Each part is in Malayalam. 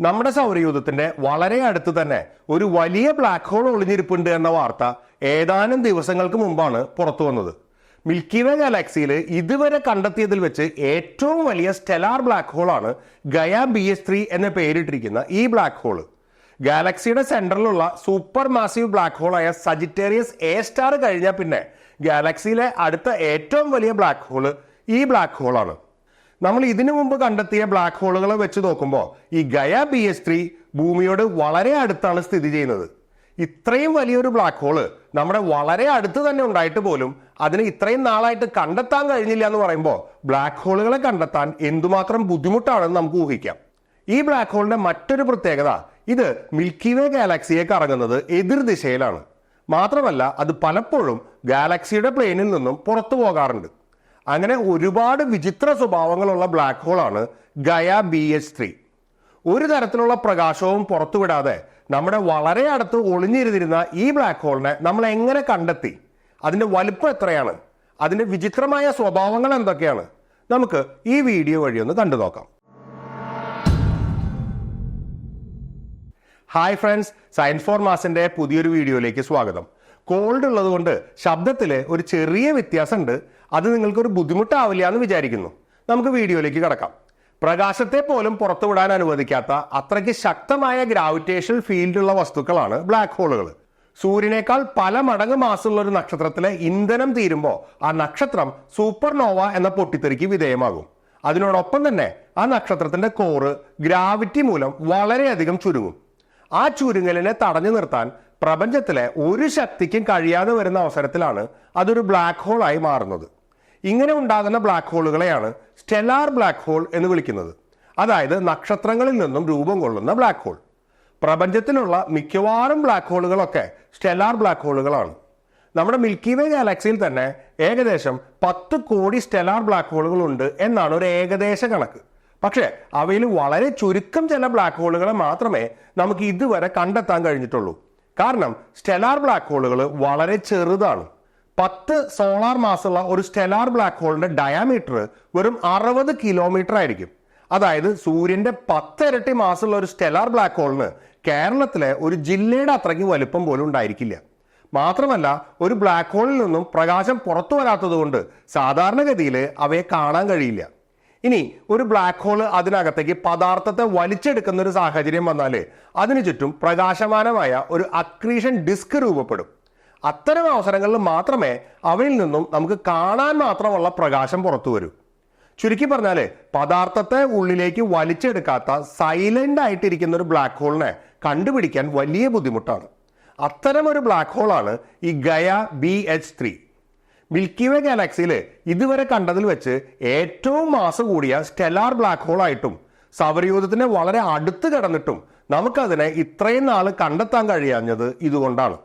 നമ്മുടെ സൗരയൂഥത്തിന്റെ വളരെ അടുത്ത് തന്നെ ഒരു വലിയ ബ്ലാക്ക് ഹോൾ ഒളിഞ്ഞിരിപ്പുണ്ട് എന്ന വാർത്ത ഏതാനും ദിവസങ്ങൾക്ക് മുമ്പാണ് പുറത്തു വന്നത്. മിൽക്കി വേ ഗാലാക്സിയിൽ ഇതുവരെ കണ്ടെത്തിയതിൽ വെച്ച് ഏറ്റവും വലിയ സ്റ്റെലാർ ബ്ലാക്ക് ഹോളാണ് ഗയ ബി എസ് ത്രീ എന്ന പേരിട്ടിരിക്കുന്ന ഈ ബ്ലാക്ക് ഹോൾ ഗാലക്സിയുടെ സെന്ററിലുള്ള സൂപ്പർ മാസീവ് ബ്ലാക്ക് ഹോളായ സജിറ്റേറിയസ് എ സ്റ്റാർ കഴിഞ്ഞാൽ പിന്നെ ഗാലക്സിയിലെ അടുത്ത ഏറ്റവും വലിയ ബ്ലാക്ക് ഹോൾ ഈ ബ്ലാക്ക് ഹോളാണ് നമ്മൾ ഇതിനു മുമ്പ് കണ്ടെത്തിയ ബ്ലാക്ക് ഹോളുകളെ വെച്ച് നോക്കുമ്പോൾ ഈ ഗയ ബി എസ് ത്രീ ഭൂമിയോട് വളരെ അടുത്താണ് സ്ഥിതി ചെയ്യുന്നത്. ഇത്രയും വലിയൊരു ബ്ലാക്ക് ഹോൾ നമ്മുടെ വളരെ അടുത്ത് തന്നെ ഉണ്ടായിട്ട് പോലും അതിന് ഇത്രയും നാളായിട്ട് കണ്ടെത്താൻ കഴിഞ്ഞില്ല എന്ന് പറയുമ്പോൾ ബ്ലാക്ക് ഹോളുകളെ കണ്ടെത്താൻ എന്തുമാത്രം ബുദ്ധിമുട്ടാണെന്ന് നമുക്ക് ഊഹിക്കാം. ഈ ബ്ലാക്ക് ഹോളിന്റെ മറ്റൊരു പ്രത്യേകത ഇത് മിൽക്കി വേ ഗാലക്സിയെ കറങ്ങുന്നത് എതിർ ദിശയിലാണ്. മാത്രമല്ല അത് പലപ്പോഴും ഗാലക്സിയുടെ പ്ലെയിനിൽ നിന്നും പുറത്തു പോകാറുണ്ട്. അങ്ങനെ ഒരുപാട് വിചിത്ര സ്വഭാവങ്ങളുള്ള ബ്ലാക്ക് ഹോളാണ് ഗയ ബി എച്ച് ത്രീ ഒരു തരത്തിലുള്ള പ്രകാശവും പുറത്തുവിടാതെ നമ്മുടെ വളരെ അടുത്ത് ഒളിഞ്ഞിരുന്നിരുന്ന ഈ ബ്ലാക്ക് ഹോളിനെ നമ്മൾ എങ്ങനെ കണ്ടെത്തി? അതിന്റെ വലുപ്പം എത്രയാണ്? അതിന്റെ വിചിത്രമായ സ്വഭാവങ്ങൾ എന്തൊക്കെയാണ്? നമുക്ക് ഈ വീഡിയോ വഴി ഒന്ന് കണ്ടു നോക്കാം. ഹായ് ഫ്രണ്ട്സ് സയൻസ് ഫോർ മാസിന്റെ പുതിയൊരു വീഡിയോയിലേക്ക് സ്വാഗതം. കോൾഡ് ഉള്ളതുകൊണ്ട് ശബ്ദത്തിൽ ഒരു ചെറിയ വ്യത്യാസമുണ്ട്. അത് നിങ്ങൾക്കൊരു ബുദ്ധിമുട്ടാവില്ല എന്ന് വിചാരിക്കുന്നു. നമുക്ക് വീഡിയോയിലേക്ക് കടക്കാം. പ്രകാശത്തെ പോലും പുറത്തുവിടാൻ അനുവദിക്കാത്ത അത്രയ്ക്ക് ശക്തമായ ഗ്രാവിറ്റേഷണൽ ഫീൽഡുള്ള വസ്തുക്കളാണ് ബ്ലാക്ക് ഹോളുകൾ സൂര്യനേക്കാൾ പല മടങ്ങ് മാസമുള്ള ഒരു നക്ഷത്രത്തിലെ ഇന്ധനം തീരുമ്പോൾ ആ നക്ഷത്രം സൂപ്പർനോവ എന്ന പൊട്ടിത്തെറിക്ക് വിധേയമാകും. അതിനോടൊപ്പം തന്നെ ആ നക്ഷത്രത്തിന്റെ കോറ് ഗ്രാവിറ്റി മൂലം വളരെയധികം ചുരുങ്ങും. ആ ചുരുങ്ങലിനെ തടഞ്ഞു നിർത്താൻ പ്രപഞ്ചത്തിലെ ഒരു ശക്തിക്കും കഴിയാതെ വരുന്ന അവസരത്തിലാണ് അതൊരു ബ്ലാക്ക് ഹോളായി മാറുന്നത്. ഇങ്ങനെ ഉണ്ടാകുന്ന ബ്ലാക്ക് ഹോളുകളെയാണ് സ്റ്റെലാർ ബ്ലാക്ക് ഹോൾ എന്ന് വിളിക്കുന്നത്. അതായത് നക്ഷത്രങ്ങളിൽ നിന്നും രൂപം കൊള്ളുന്ന ബ്ലാക്ക് ഹോൾ പ്രപഞ്ചത്തിലുള്ള മിക്കവാറും ബ്ലാക്ക് ഹോളുകളൊക്കെ സ്റ്റെലാർ ബ്ലാക്ക് ഹോളുകളാണ് നമ്മുടെ മിൽക്കി വേ ഗാലക്സിയിൽ തന്നെ ഏകദേശം പത്ത് കോടി സ്റ്റെലാർ ബ്ലാക്ക് ഹോളുകൾ ഉണ്ട് എന്നാണ് ഒരു ഏകദേശ കണക്ക്. പക്ഷേ അവയിൽ വളരെ ചുരുക്കം ചില ബ്ലാക്ക് ഹോളുകളെ മാത്രമേ നമുക്ക് ഇതുവരെ കണ്ടെത്താൻ കഴിഞ്ഞിട്ടുള്ളൂ. കാരണം സ്റ്റെലാർ ബ്ലാക്ക് ഹോളുകൾ വളരെ ചെറുതാണ്. പത്ത് സോളാർ മാസുള്ള ഒരു സ്റ്റെലാർ ബ്ലാക്ക് ഹോളിന്റെ ഡയാമീറ്റർ വെറും അറുപത് കിലോമീറ്റർ ആയിരിക്കും. അതായത് സൂര്യന്റെ പത്തിരട്ടി മാസമുള്ള ഒരു സ്റ്റെലാർ ബ്ലാക്ക് ഹോളിന് കേരളത്തിലെ ഒരു ജില്ലയുടെ അത്രയ്ക്ക് വലുപ്പം പോലും ഉണ്ടായിരിക്കില്ല. മാത്രമല്ല ഒരു ബ്ലാക്ക് ഹോളിൽ നിന്നും പ്രകാശം പുറത്തു വരാത്തതുകൊണ്ട് സാധാരണഗതിയിൽ അവയെ കാണാൻ കഴിയില്ല. ഇനി ഒരു ബ്ലാക്ക് ഹോൾ അതിനകത്തേക്ക് പദാർത്ഥത്തെ വലിച്ചെടുക്കുന്ന ഒരു സാഹചര്യം വന്നാൽ അതിനു ചുറ്റും പ്രകാശമാനമായ ഒരു അക്രീഷൻ ഡിസ്ക് രൂപപ്പെടും. അത്തരം അവസരങ്ങളിൽ മാത്രമേ അവയിൽ നിന്നും നമുക്ക് കാണാൻ മാത്രമുള്ള പ്രകാശം പുറത്തു വരൂ. ചുരുക്കി പറഞ്ഞാൽ പദാർത്ഥത്തെ ഉള്ളിലേക്ക് വലിച്ചെടുക്കാത്ത സൈലന്റ് ആയിട്ടിരിക്കുന്ന ഒരു ബ്ലാക്ക് ഹോളിനെ കണ്ടുപിടിക്കാൻ വലിയ ബുദ്ധിമുട്ടാണ്. അത്തരം ഒരു ബ്ലാക്ക് ഹോളാണ് ഈ Gaia B H three Milky Way ഗാലക്സിയിൽ ഇതുവരെ കണ്ടതിൽ വെച്ച് ഏറ്റവും മാസ് കൂടിയ സ്റ്റെലാർ ബ്ലാക്ക് ഹോൾ ആയിട്ടും സൗരയൂഥത്തിന് വളരെ അടുത്ത് കിടന്നിട്ടും നമുക്കതിനെ ഇത്രയും നാൾ കണ്ടെത്താൻ കഴിയാഞ്ഞത് ഇതുകൊണ്ടാണ്.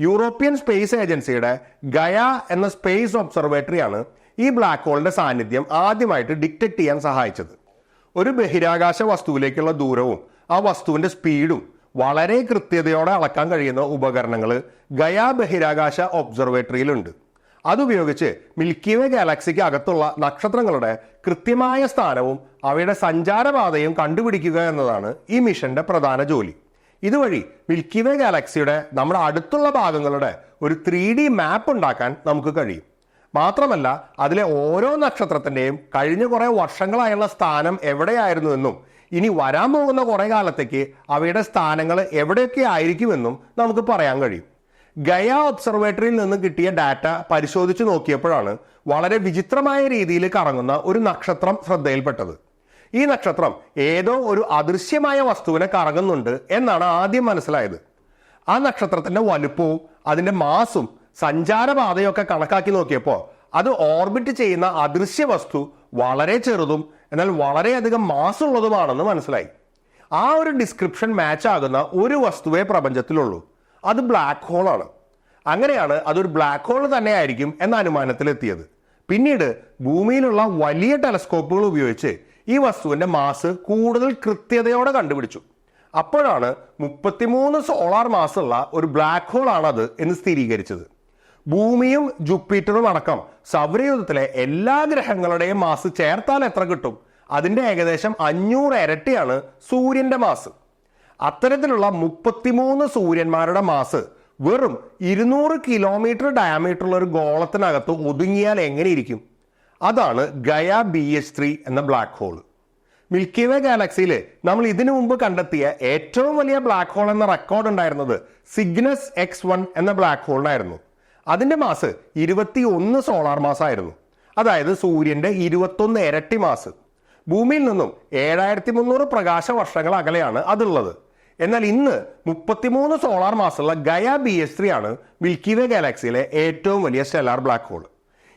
യൂറോപ്യൻ സ്പേസ് ഏജൻസിയുടെ ഗയ എന്ന സ്പേസ് ഒബ്സർവേറ്ററിയാണ് ഈ ബ്ലാക്ക് ഹോളിന്റെ സാന്നിധ്യം ആദ്യമായിട്ട് ഡിറ്റക്ട് ചെയ്യാൻ സഹായിച്ചത്. ഒരു ബഹിരാകാശ വസ്തുവിലേക്കുള്ള ദൂരവും ആ വസ്തുവിന്റെ സ്പീഡും വളരെ കൃത്യതയോടെ അളക്കാൻ കഴിയുന്ന ഉപകരണങ്ങൾ ഗയ ബഹിരാകാശ ഒബ്സർവേറ്ററിയിലുണ്ട്. അതുപയോഗിച്ച് മിൽക്കി വേ ഗാലക്സിക്ക് അകത്തുള്ള നക്ഷത്രങ്ങളുടെ കൃത്യമായ സ്ഥാനവും അവയുടെ സഞ്ചാരപാതയും കണ്ടുപിടിക്കുക എന്നതാണ് ഈ മിഷന്റെ പ്രധാന ജോലി. ഇതുവഴി മിൽക്കി വേ ഗാലക്സിയുടെ നമ്മുടെ അടുത്തുള്ള ഭാഗങ്ങളുടെ ഒരു ത്രീ ഡി മാപ്പ് ഉണ്ടാക്കാൻ നമുക്ക് കഴിയും. മാത്രമല്ല അതിലെ ഓരോ നക്ഷത്രത്തിന്റെയും കഴിഞ്ഞ കുറേ വർഷങ്ങളായുള്ള സ്ഥാനം എവിടെയായിരുന്നു എന്നും ഇനി വരാൻ പോകുന്ന കുറേ കാലത്തേക്ക് അവയുടെ സ്ഥാനങ്ങൾ എവിടെയൊക്കെ ആയിരിക്കുമെന്നും നമുക്ക് പറയാൻ കഴിയും. ഗയ ഒബ്സർവേറ്ററിയിൽ നിന്ന് കിട്ടിയ ഡാറ്റ പരിശോധിച്ച് നോക്കിയപ്പോഴാണ് വളരെ വിചിത്രമായ രീതിയിൽ കറങ്ങുന്ന ഒരു നക്ഷത്രം ശ്രദ്ധയിൽപ്പെട്ടത്. ഈ നക്ഷത്രം ഏതോ ഒരു അദൃശ്യമായ വസ്തുവിനെ കറങ്ങുന്നുണ്ട് എന്നാണ് ആദ്യം മനസ്സിലായത്. ആ നക്ഷത്രത്തിന്റെ വലുപ്പവും അതിന്റെ മാസും സഞ്ചാരപാതയൊക്കെ കണക്കാക്കി നോക്കിയപ്പോൾ അത് ഓർബിറ്റ് ചെയ്യുന്ന അദൃശ്യ വസ്തു വളരെ ചെറുതും എന്നാൽ വളരെയധികം മാസുള്ളതുമാണെന്ന് മനസ്സിലായി. ആ ഒരു ഡിസ്ക്രിപ്ഷൻ മാച്ച് ആകുന്ന ഒരു വസ്തുവേ പ്രപഞ്ചത്തിലുള്ളൂ. അത് ബ്ലാക്ക് ഹോൾ ആണ്. അങ്ങനെയാണ് അതൊരു ബ്ലാക്ക് ഹോൾ തന്നെയായിരിക്കും എന്ന അനുമാനത്തിലെത്തിയത്. പിന്നീട് ഭൂമിയിലുള്ള വലിയ ടെലസ്കോപ്പുകൾ ഉപയോഗിച്ച് ഈ വസ്തുവിന്റെ മാസ് കൂടുതൽ കൃത്യതയോടെ കണ്ടുപിടിച്ചു. അപ്പോഴാണ് മുപ്പത്തിമൂന്ന് സോളാർ മാസുള്ള ഒരു ബ്ലാക്ക് ഹോൾ ആണത് എന്ന് സ്ഥിരീകരിച്ചത്. ഭൂമിയും ജുപ്പിറ്ററും അടക്കം സൗരയൂഥത്തിലെ എല്ലാ ഗ്രഹങ്ങളുടെയും മാസ് ചേർത്താൽ എത്ര കിട്ടും? അതിന്റെ ഏകദേശം അഞ്ഞൂറ് ഇരട്ടിയാണ് സൂര്യന്റെ മാസ് അത്തരത്തിലുള്ള മുപ്പത്തിമൂന്ന് സൂര്യന്മാരുടെ മാസ് വെറും ഇരുന്നൂറ് കിലോമീറ്റർ ഡയമീറ്റർ ഉള്ള ഒരു ഗോളത്തിനകത്ത് ഒതുങ്ങിയാൽ എങ്ങനെ ഇരിക്കും? അതാണ് ഗയ ബി എച്ച് ത്രീ എന്ന ബ്ലാക്ക് ഹോൾ മിൽക്കി വേ ഗാലക്സിയിൽ നമ്മൾ ഇതിനു മുമ്പ് കണ്ടെത്തിയ ഏറ്റവും വലിയ ബ്ലാക്ക് ഹോൾ എന്ന റെക്കോർഡ് ഉണ്ടായിരുന്നത് സിഗ്നസ് എക്സ് വൺ എന്ന ബ്ലാക്ക് ഹോളിനായിരുന്നു അതിന്റെ മാസ് ഇരുപത്തി ഒന്ന് സോളാർ മാസമായിരുന്നു അതായത് സൂര്യന്റെ ഇരുപത്തൊന്ന് ഇരട്ടി മാസ് ഭൂമിയിൽ നിന്നും ഏഴായിരത്തി മുന്നൂറ് പ്രകാശ വർഷങ്ങൾ അകലെയാണ് അതുള്ളത്. എന്നാൽ ഇന്ന് മുപ്പത്തിമൂന്ന് സോളാർ മാസമുള്ള ഗയ ബി എസ് ത്രീ ആണ് മിൽക്കി വേ ഗാലാക്സിയിലെ ഏറ്റവും വലിയ സ്റ്റെല്ലാർ ബ്ലാക്ക് ഹോൾ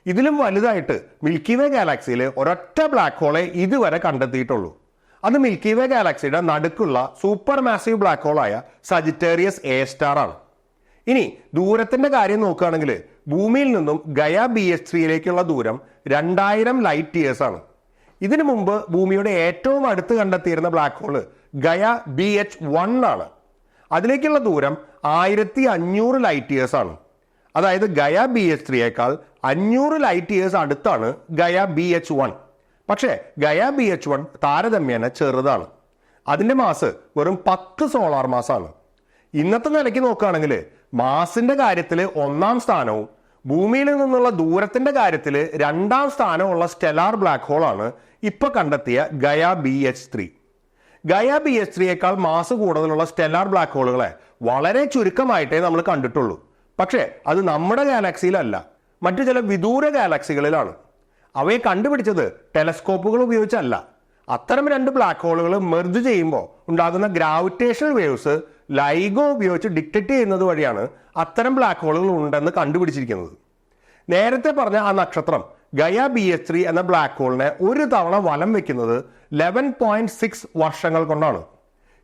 ഇതിലും വലുതായിട്ട് മിൽക്കി വേ ഗാലാക്സിയിലെ ഒരൊറ്റ ബ്ലാക്ക് ഹോളെ ഇതുവരെ കണ്ടെത്തിയിട്ടുള്ളൂ. അത് മിൽക്കി വേ ഗാലാക്സിയുടെ നടുക്കുള്ള സൂപ്പർ മാസീവ് ബ്ലാക്ക് ഹോളായ സജിറ്റേറിയസ് എ സ്റ്റാർ ആണ്. ഇനി ദൂരത്തിന്റെ കാര്യം നോക്കുകയാണെങ്കിൽ ഭൂമിയിൽ നിന്നും ഗയ ബി എസ് ത്രീയിലേക്കുള്ള ദൂരം രണ്ടായിരം ലൈറ്റ് ഇയേഴ്സ് ആണ്. ഇതിനു മുമ്പ് ഭൂമിയുടെ ഏറ്റവും അടുത്ത് കണ്ടെത്തിയിരുന്ന black hole Gaia B H one ആണ്. അതിലേക്കുള്ള ദൂരം ആയിരത്തി അഞ്ഞൂറ് ലൈറ്റ് ഇയേഴ്സ് ആണ്. അതായത് ഗയ ബി എച്ച് ത്രീയേക്കാൾ അഞ്ഞൂറ് ലൈറ്റ് ഇയേഴ്സ് അടുത്താണ് ഗയ ബി എച്ച് വൺ പക്ഷേ ഗയ ബി എച്ച് വൺ താരതമ്യേന ചെറുതാണ്. അതിന്റെ മാസ് വെറും പത്ത് സോളാർ മാസാണ് ഇന്നത്തെ നിലയ്ക്ക് നോക്കുകയാണെങ്കിൽ മാസിന്റെ കാര്യത്തിൽ ഒന്നാം സ്ഥാനവും ഭൂമിയിൽ നിന്നുള്ള ദൂരത്തിന്റെ കാര്യത്തിൽ രണ്ടാം സ്ഥാനമുള്ള സ്റ്റെലാർ ബ്ലാക്ക് ഹോളാണ് ഇപ്പൊ കണ്ടെത്തിയ Gaia B H three Gaia B H ത്രീയേക്കാൾ mass കൂടുതലുള്ള സ്റ്റെല്ലാർ ബ്ലാക്ക് ഹോളുകളെ വളരെ ചുരുക്കമായിട്ടേ നമ്മൾ കണ്ടിട്ടുള്ളൂ. പക്ഷേ അത് നമ്മുടെ ഗാലക്സിയിലല്ല മറ്റു ചില വിദൂര ഗാലക്സികളിലാണ് അവയെ കണ്ടുപിടിച്ചത് ടെലസ്കോപ്പുകൾ ഉപയോഗിച്ചല്ല. അത്തരം രണ്ട് ബ്ലാക്ക് ഹോളുകൾ മെർജ് ചെയ്യുമ്പോൾ ഉണ്ടാകുന്ന ഗ്രാവിറ്റേഷണൽ വേവ്സ് ലൈഗോ ഉപയോഗിച്ച് ഡിറ്റക്ട് ചെയ്യുന്നത് വഴിയാണ് അത്തരം ബ്ലാക്ക് ഹോളുകൾ ഉണ്ടെന്ന് കണ്ടുപിടിച്ചിരിക്കുന്നത്. നേരത്തെ പറഞ്ഞ ആ നക്ഷത്രം ഗയ ബി എച്ച് ത്രീ എന്ന ബ്ലാക്ക് ഹോളിനെ ഒരു തവണ വലം വെക്കുന്നത് ലെവൻ പോയിന്റ് സിക്സ് വർഷങ്ങൾ കൊണ്ടാണ്.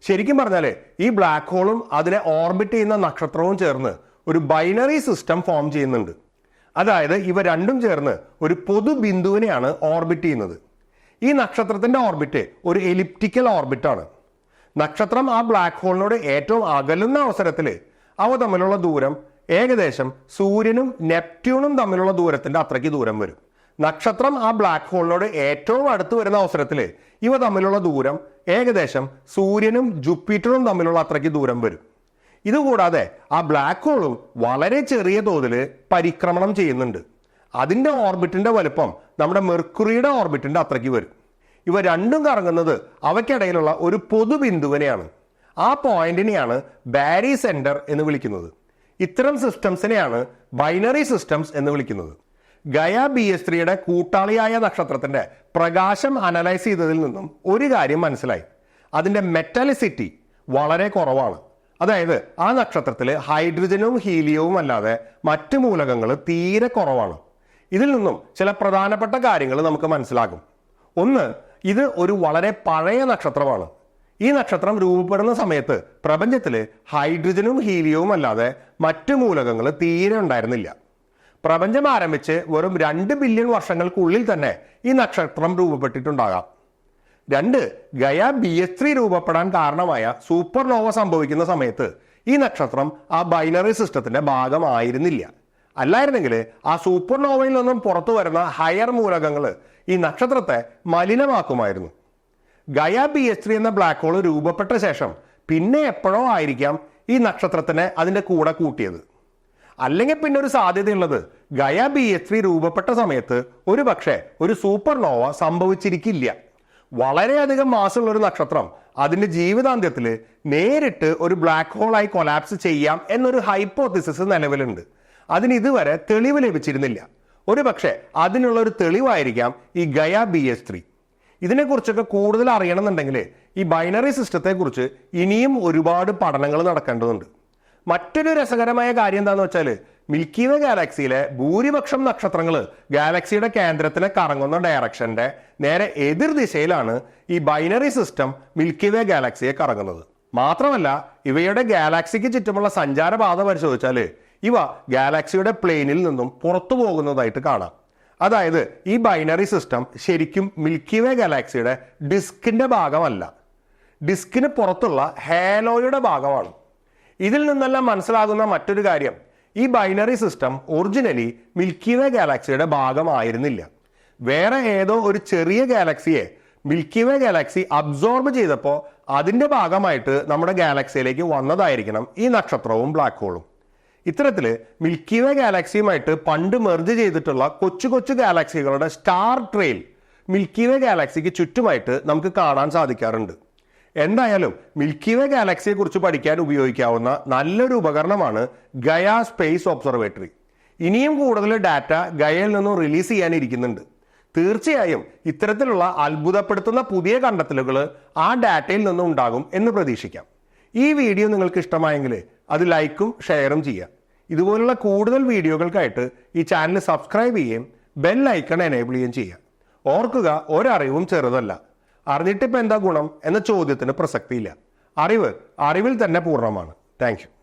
ശരിക്കും പറഞ്ഞാൽ ഈ ബ്ലാക്ക് ഹോളും അതിനെ ഓർബിറ്റ് ചെയ്യുന്ന നക്ഷത്രവും ചേർന്ന് ഒരു ബൈനറി സിസ്റ്റം ഫോം ചെയ്യുന്നുണ്ട്. അതായത് ഇവ രണ്ടും ചേർന്ന് ഒരു പൊതു ബിന്ദുവിനെയാണ് ഓർബിറ്റ് ചെയ്യുന്നത്. ഈ നക്ഷത്രത്തിന്റെ ഓർബിറ്റ് ഒരു എലിപ്റ്റിക്കൽ ഓർബിറ്റാണ് നക്ഷത്രം ആ ബ്ലാക്ക് ഹോളിനോട് ഏറ്റവും അകലുന്ന അവസരത്തിൽ അവ തമ്മിലുള്ള ദൂരം ഏകദേശം സൂര്യനും നെപ്റ്റ്യൂണും തമ്മിലുള്ള ദൂരത്തിന്റെ അത്രയ്ക്ക് ദൂരം വരും. നക്ഷത്രം ആ ബ്ലാക്ക് ഹോളിനോട് ഏറ്റവും അടുത്ത് വരുന്ന അവസരത്തിൽ ഇവ തമ്മിലുള്ള ദൂരം ഏകദേശം സൂര്യനും ജുപ്പിറ്ററും തമ്മിലുള്ള അത്രയ്ക്ക് ദൂരം വരും. ഇതുകൂടാതെ ആ ബ്ലാക്ക് ഹോളും വളരെ ചെറിയ തോതിൽ പരിക്രമണം ചെയ്യുന്നുണ്ട്. അതിന്റെ ഓർബിറ്റിന്റെ വലുപ്പം നമ്മുടെ മെർക്കുറിയുടെ ഓർബിറ്റിന്റെ അത്രയ്ക്ക് വരും. ഇവ രണ്ടും കറങ്ങുന്നത് അവയ്ക്കിടയിലുള്ള ഒരു പൊതുബിന്ദുവിനെയാണ്. ആ പോയിന്റിനെയാണ് ബാരി സെന്റർ എന്ന് വിളിക്കുന്നത്. ഇത്തരം സിസ്റ്റംസിനെയാണ് ബൈനറി സിസ്റ്റംസ് എന്ന് വിളിക്കുന്നത്. ഗയ ബി എസ് ത്രീയുടെ കൂട്ടാളിയായ നക്ഷത്രത്തിന്റെ പ്രകാശം അനലൈസ് ചെയ്തതിൽ നിന്നും ഒരു കാര്യം മനസ്സിലായി. അതിന്റെ മെറ്റാലിസിറ്റി വളരെ കുറവാണ്. അതായത് ആ നക്ഷത്രത്തിൽ ഹൈഡ്രജനും ഹീലിയവും അല്ലാതെ മറ്റ് മൂലകങ്ങൾ തീരെ കുറവാണ്. ഇതിൽ നിന്നും ചില പ്രധാനപ്പെട്ട കാര്യങ്ങൾ നമുക്ക് മനസ്സിലാകും. ഒന്ന് ഇത് ഒരു വളരെ പഴയ നക്ഷത്രമാണ്. ഈ നക്ഷത്രം രൂപപ്പെടുന്ന സമയത്ത് പ്രപഞ്ചത്തിൽ ഹൈഡ്രജനും ഹീലിയവും അല്ലാതെ മറ്റ് മൂലകങ്ങൾ തീരെ ഉണ്ടായിരുന്നില്ല. പ്രപഞ്ചം ആരംഭിച്ച് വെറും രണ്ട് ബില്യൺ വർഷങ്ങൾക്കുള്ളിൽ തന്നെ ഈ നക്ഷത്രം രൂപപ്പെട്ടിട്ടുണ്ടാകാം. രണ്ട് ഗയ ബി എസ് ത്രീ രൂപപ്പെടാൻ കാരണമായ സൂപ്പർനോവ സംഭവിക്കുന്ന സമയത്ത് ഈ നക്ഷത്രം ആ ബൈനറി സിസ്റ്റത്തിന്റെ ഭാഗമായിരുന്നില്ല. അല്ലായിരുന്നെങ്കിൽ ആ സൂപ്പർനോവയിൽ നിന്നും പുറത്തു വരുന്ന ഹയർ മൂലകങ്ങൾ ഈ നക്ഷത്രത്തെ മലിനമാക്കുമായിരുന്നു. ഗയ ബി എസ് ത്രീ എന്ന ബ്ലാക്ക് ഹോൾ രൂപപ്പെട്ട ശേഷം പിന്നെ എപ്പോഴോ ആയിരിക്കാം ഈ നക്ഷത്രത്തിനെ അതിന്റെ കൂടെ കൂട്ടിയത്. അല്ലെങ്കിൽ പിന്നെ ഒരു സാധ്യതയുള്ളത്. ഗയ ബി എച്ച് വി രൂപപ്പെട്ട സമയത്ത് ഒരു പക്ഷേ ഒരു സൂപ്പർ നോവ സംഭവിച്ചിരിക്കില്ല. വളരെയധികം മാസമുള്ള ഒരു നക്ഷത്രം. അതിന്റെ ജീവിതാന്ത്യത്തിൽ നേരിട്ട് ഒരു ബ്ലാക്ക് ഹോളായി കൊലാപ്സ് ചെയ്യാം എന്നൊരു ഹൈപ്പോത്തിസിസ് നിലവിലുണ്ട്. അതിന് ഇതുവരെ തെളിവ് ലഭിച്ചിരുന്നില്ല. ഒരു പക്ഷേ അതിനുള്ള ഒരു തെളിവായിരിക്കാം ഈ ഗയ ബി എസ് ത്രീ ഇതിനെക്കുറിച്ചൊക്കെ കൂടുതൽ അറിയണമെന്നുണ്ടെങ്കിൽ ഈ ബൈനറി സിസ്റ്റത്തെക്കുറിച്ച് ഇനിയും ഒരുപാട് പഠനങ്ങൾ നടക്കേണ്ടതുണ്ട്. മറ്റൊരു രസകരമായ കാര്യം എന്താണെന്ന് വെച്ചാൽ മിൽക്കി ഗാലക്സിയിലെ ഭൂരിപക്ഷം നക്ഷത്രങ്ങൾ ഗാലക്സിയുടെ കേന്ദ്രത്തിലെ കറങ്ങുന്ന ഡയറക്ഷന്റെ നേരെ എതിർ ദിശയിലാണ് ഈ ബൈനറി സിസ്റ്റം മിൽക്കി ഗാലക്സിയെ കറങ്ങുന്നത്. മാത്രമല്ല ഇവയുടെ ഗാലക്സിക്ക് ചുറ്റുമുള്ള സഞ്ചാരപാത പരിശോധിച്ചാൽ ഇവ ഗാലക്സിയുടെ പ്ലെയിനിൽ നിന്നും പുറത്തു പോകുന്നതായിട്ട് കാണാം. അതായത് ഈ ബൈനറി സിസ്റ്റം ശരിക്കും മിൽക്കി വേ ഗാലക്സിയുടെ ഡിസ്കിന്റെ ഭാഗമല്ല. ഡിസ്കിന് പുറത്തുള്ള ഹേലോയുടെ ഭാഗമാണ്. ഇതിൽ നിന്നെല്ലാം മനസ്സിലാകുന്ന മറ്റൊരു കാര്യം ഈ binary system originally Milky Way ഗാലക്സിയുടെ ഭാഗമായിരുന്നില്ല. വേറെ ഏതോ ഒരു ചെറിയ ഗാലക്സിയെ മിൽക്കി വേ ഗാലക്സി അബ്സോർബ് ചെയ്തപ്പോൾ അതിന്റെ ഭാഗമായിട്ട് നമ്മുടെ ഗാലക്സിയിലേക്ക് വന്നതായിരിക്കണം ഈ നക്ഷത്രവും ബ്ലാക്ക് ഹോളും ഇത്തരത്തിൽ മിൽക്കി വേ ഗാലക്സിയുമായിട്ട് പണ്ട് മെർജ് ചെയ്തിട്ടുള്ള കൊച്ചു കൊച്ചു ഗാലക്സികളുടെ സ്റ്റാർ ട്രെയിൽ മിൽക്കി വേ ഗാലക്സിക്ക് ചുറ്റുമായിട്ട് നമുക്ക് കാണാൻ സാധിക്കാറുണ്ട്. എന്തായാലും മിൽക്കി വേ ഗാലക്സിയെ കുറിച്ച് പഠിക്കാൻ ഉപയോഗിക്കാവുന്ന നല്ലൊരു ഉപകരണമാണ് ഗയ സ്പേസ് ഒബ്സർവേറ്ററി ഇനിയും കൂടുതൽ ഡാറ്റ ഗയയിൽ നിന്നും റിലീസ് ചെയ്യാനിരിക്കുന്നുണ്ട്. തീർച്ചയായും ഇത്തരത്തിലുള്ള അത്ഭുതപ്പെടുത്തുന്ന പുതിയ കണ്ടെത്തലുകൾ ആ ഡാറ്റയിൽ നിന്നും ഉണ്ടാകും എന്ന് പ്രതീക്ഷിക്കാം. ഈ വീഡിയോ നിങ്ങൾക്ക് ഇഷ്ടമായെങ്കിൽ അത് ലൈക്കും ഷെയറും ചെയ്യാം ഇതുപോലുള്ള കൂടുതൽ വീഡിയോകൾക്കായിട്ട് ഈ ചാനൽ സബ്സ്ക്രൈബ് ചെയ്യുകയും ബെൽ ഐക്കൺ എനേബിൾ ചെയ്യുകയും ചെയ്യാം ഓർക്കുക ഒരറിവും ചെറുതല്ല. അറിഞ്ഞിട്ടിപ്പോൾ എന്താ ഗുണം എന്ന ചോദ്യത്തിന് പ്രസക്തിയില്ല. അറിവ് അറിവിൽ തന്നെ പൂർണമാണ്. താങ്ക്